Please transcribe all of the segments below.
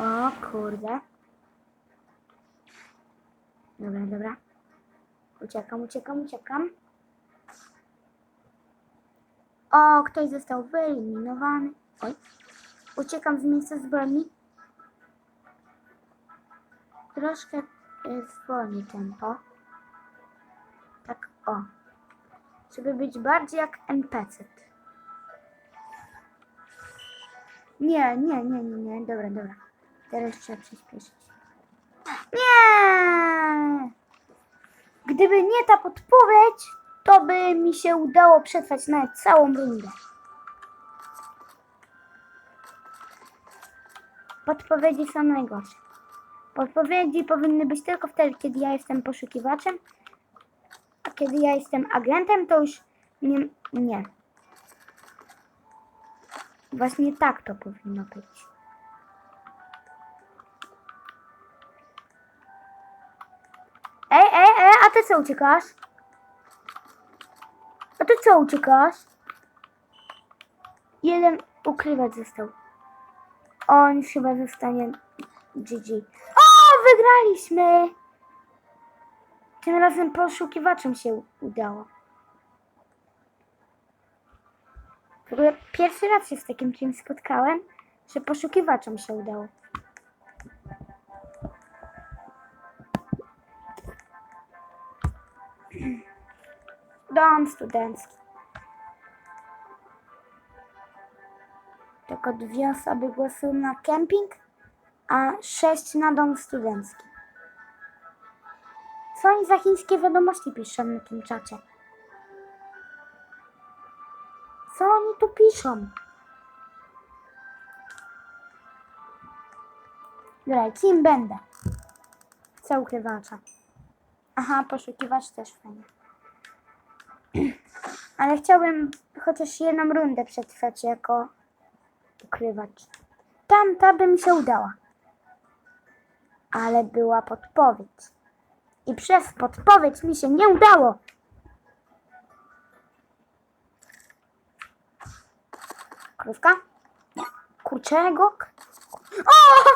O kurde. Dobra, dobra. Uciekam, uciekam, uciekam. O, ktoś został wyeliminowany. Oj. Uciekam z miejsca zbrodni. Troszkę y, zwolni tempo. Tak, o. Żeby być bardziej jak NPC. Nie, nie, nie, nie, nie. Dobra, dobra. Teraz trzeba przyspieszyć. Nie! Gdyby nie ta podpowiedź, to by mi się udało przetrwać nawet całą rundę. Podpowiedzi są najgorsze. Podpowiedzi powinny być tylko wtedy, kiedy ja jestem poszukiwaczem, a kiedy ja jestem agentem, to już nie. nie. Właśnie tak to powinno być. A ty co uciekasz? A ty co uciekasz? Jeden ukrywacz został. On chyba zostanie GG. O, wygraliśmy! Tym razem poszukiwaczom się udało. W ogóle pierwszy raz się z takim czymś spotkałem, że poszukiwaczom się udało. Studencki. Tylko dwie osoby głosują na kemping, a sześć na dom studencki. Co oni za chińskie wiadomości piszą na tym czacie? Co oni tu piszą? Dobra, kim będę? Co ukrywacza? Aha, poszukiwacz też fajnie. Ale chciałbym chociaż jedną rundę przetrwać jako ukrywacz. Tamta by mi się udała. Ale była podpowiedź. I przez podpowiedź mi się nie udało. Krówka? Nie. Kurczegok? O!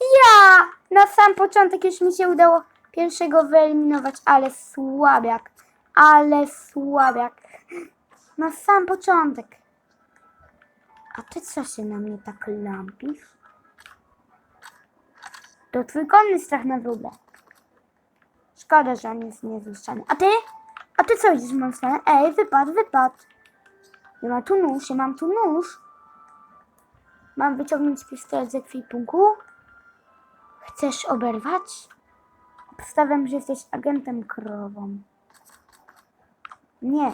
Ja! Na sam początek już mi się udało pierwszego wyeliminować, ale słabiak. Ale słabiak. Na sam początek. A ty co się na mnie tak lampisz? To twój konny strach na wróble. Szkoda, że on jest niezniszczony. A ty? A ty co widzisz w moją stronę? Ej, wypad, wypad. Ja mam tu nóż, ja mam tu nóż. Mam wyciągnąć pistolet z ekwipunku. Chcesz oberwać? Obstawiam, że jesteś agentem krową. Nie.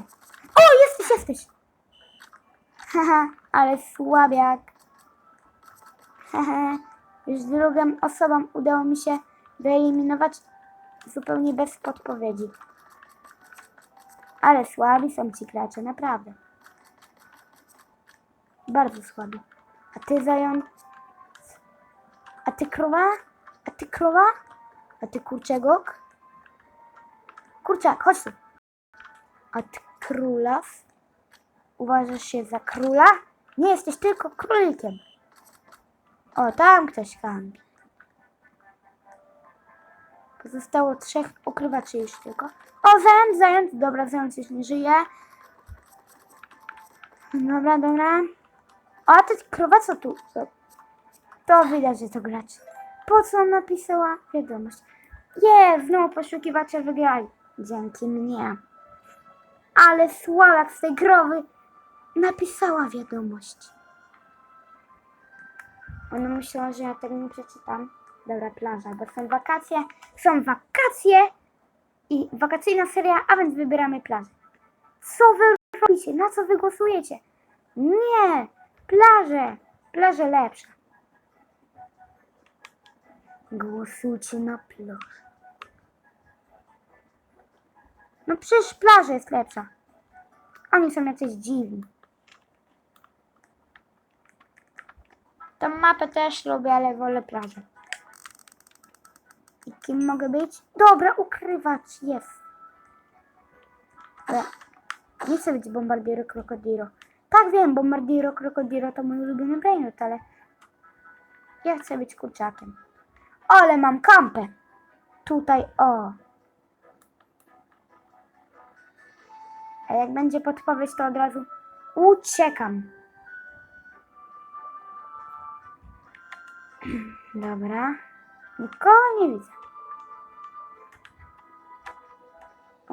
O, jesteś, jesteś! Haha, ale słabiak. Haha, już drugą osobą udało mi się wyeliminować zupełnie bez podpowiedzi. Ale słabi są ci gracze, naprawdę. Bardzo słabi. A ty zając... A ty krowa? A ty krowa? A ty kurczegok? Kurczak, chodź tu. A ty królaw? Uważasz się za króla? Nie jesteś tylko królikiem. O, tam ktoś kampi. Pozostało trzech ukrywaczy już tylko. O, zając, zając. Dobra, zając już nie żyje. Dobra, dobra. O, a ty krowa co tu? To, widać, że to gracz. Po co napisała wiadomość? Je, znowu poszukiwacze wygrali. Dzięki mnie. Ale sławak z tej krowy napisała wiadomość. Ona myślała, że ja tego nie przeczytam. Dobra, plaża, bo są wakacje. Są wakacje i wakacyjna seria, a więc wybieramy plażę. Co wy robicie? Na co wy głosujecie? Nie! Plażę! Plażę lepsza. Głosujcie na plażę. No przecież plaża jest lepsza. Oni są jacyś dziwni. Tą mapę też lubię, ale wolę plażę. I kim mogę być? Dobra, ukrywać jest. Ale nie chcę być Bombardiero Crocodilo. Tak wiem, Bombardiero Crocodilo to mój ulubiony brainrot, ale Ja chcę być kurczakiem. Ale mam kampę. Tutaj, o. A jak będzie podpowiedź, to od razu uciekam. Dobra. Nikogo nie widzę.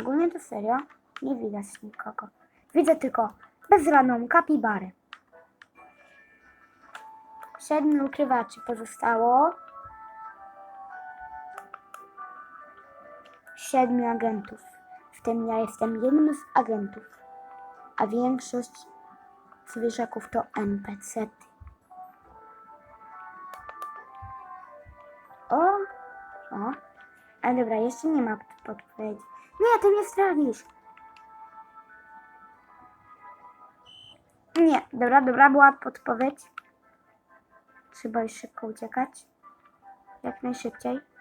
Ogólnie to serio. Nie widać nikogo. Widzę tylko bezraną kapibarę. Siedmiu ukrywaczy pozostało. Siedmiu agentów. Tym ja jestem jednym z agentów. A większość zwierzaków to NPC. -ty. O! O! A dobra, jeszcze nie ma podpowiedzi. Nie, ty mnie zdradzisz. Nie, dobra, dobra, była podpowiedź. Trzeba już szybko uciekać. Jak najszybciej.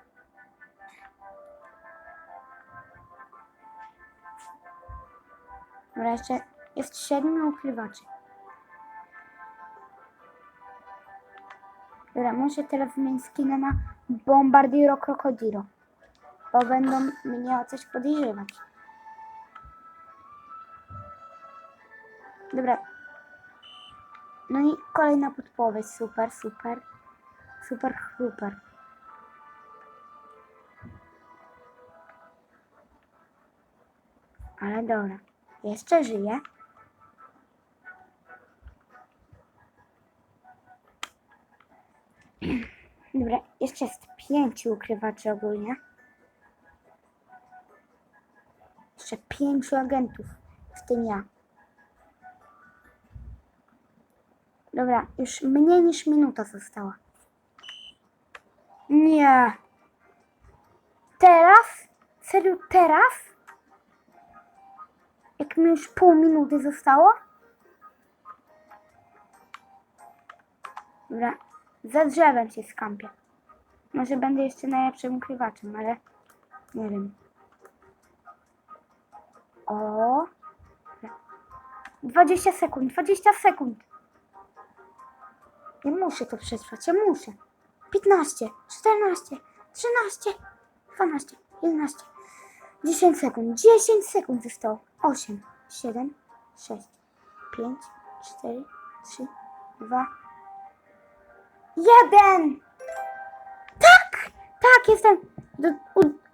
Dobra, jeszcze jest siedmiu ukrywaczy. Dobra, muszę teraz wymienić skinę na Bombardiro Crocodilo. Bo będą mnie o coś podejrzewać. Dobra. No i kolejna podpowiedź. Super, super. Super, super. Ale dobra. Jeszcze żyję. Dobra, jeszcze jest pięciu ukrywaczy ogólnie. Jeszcze pięciu agentów, w tym ja. Dobra, już mniej niż minuta została. Nie. Teraz? Serio teraz? Jak mi już pół minuty zostało? Dobra, za drzewem się skampię. Może będę jeszcze najlepszym ukrywaczem, ale nie wiem. O! 20 sekund, 20 sekund. Ja muszę to przetrwać, ja muszę. 15, 14, 13, 12, 11, 10 sekund, 10 sekund zostało. 8, 7, 6, 5, 4, 3, 2, 1! Tak! Tak, jestem.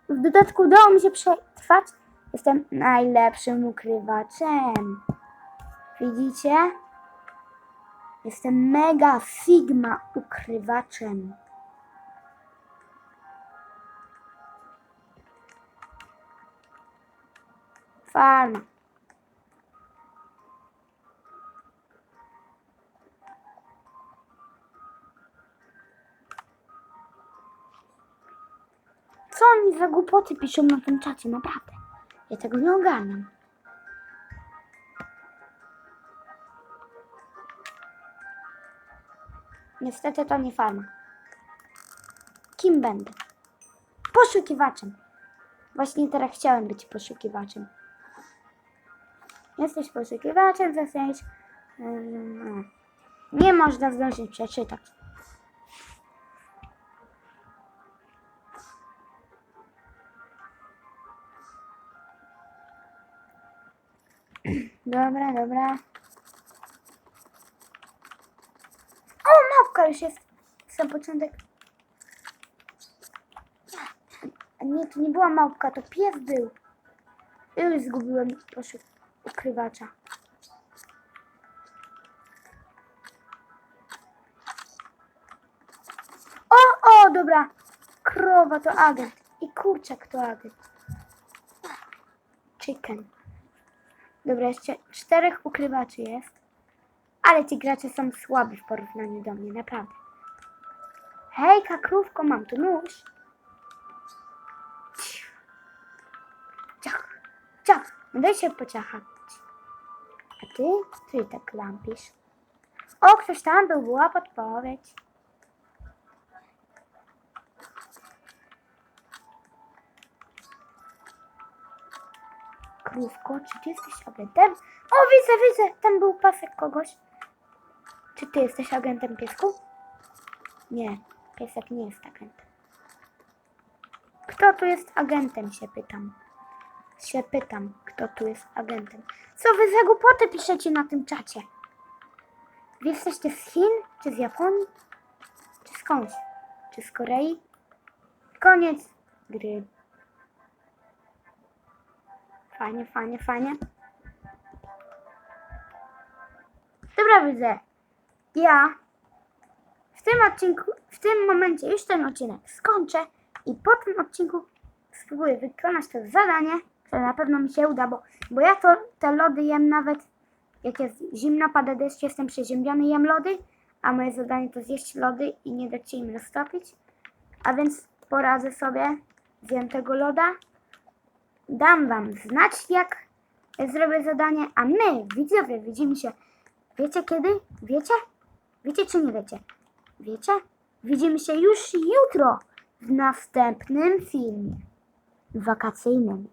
W dodatku udało mi się przetrwać. Jestem najlepszym ukrywaczem. Widzicie? Jestem mega sigma ukrywaczem. Farma. Co oni za głupoty piszą na tym czacie, naprawdę. Ja tego nie ogarniam. Niestety to nie farma. Kim będę? Poszukiwaczem. Właśnie teraz chciałem być poszukiwaczem. Jesteś poszukiwaczem, zostajesz... Yy, Nie można zdążyć przeczytać. Dobra, dobra. O, małpka już jest. Sam początek. Nie, to nie była małpka, to pies był. Już zgubiłem poszuk ukrywacza. O, o, dobra. Krowa to agent. I kurczak to agent. Chicken. Dobra, jeszcze czterech ukrywaczy jest. Ale ci gracze są słabi w porównaniu do mnie, naprawdę. Hejka, krówko, mam tu nóż. Ciach, ciach, no daj się ty? Ty tak lampisz. O, ktoś tam był, była podpowiedź. Krówko, czy ty jesteś agentem? O, widzę, widzę, tam był pasek kogoś. Czy ty jesteś agentem piesku? Nie. Piesek nie jest agentem. Kto tu jest agentem, się pytam. Się pytam, kto tu jest agentem. Co wy za głupoty piszecie na tym czacie? Wy jesteście z Chin, czy z Japonii, czy skądś? Czy z Korei? Koniec gry. Fajnie, fajnie, fajnie. Dobra, widzę. Ja w tym odcinku, w tym momencie już ten odcinek skończę i po tym odcinku spróbuję wykonać to zadanie, na pewno mi się uda, bo, bo ja to te lody jem nawet jak jest zimno, pada deszcz, jestem przeziębiony, jem lody, a moje zadanie to zjeść lody i nie dać się im roztopić. A więc poradzę sobie, zjem tego loda, dam wam znać jak zrobię zadanie, a my, widzowie, widzimy się, wiecie kiedy? Wiecie? Wiecie czy nie wiecie? Wiecie? Widzimy się już jutro w następnym filmie wakacyjnym.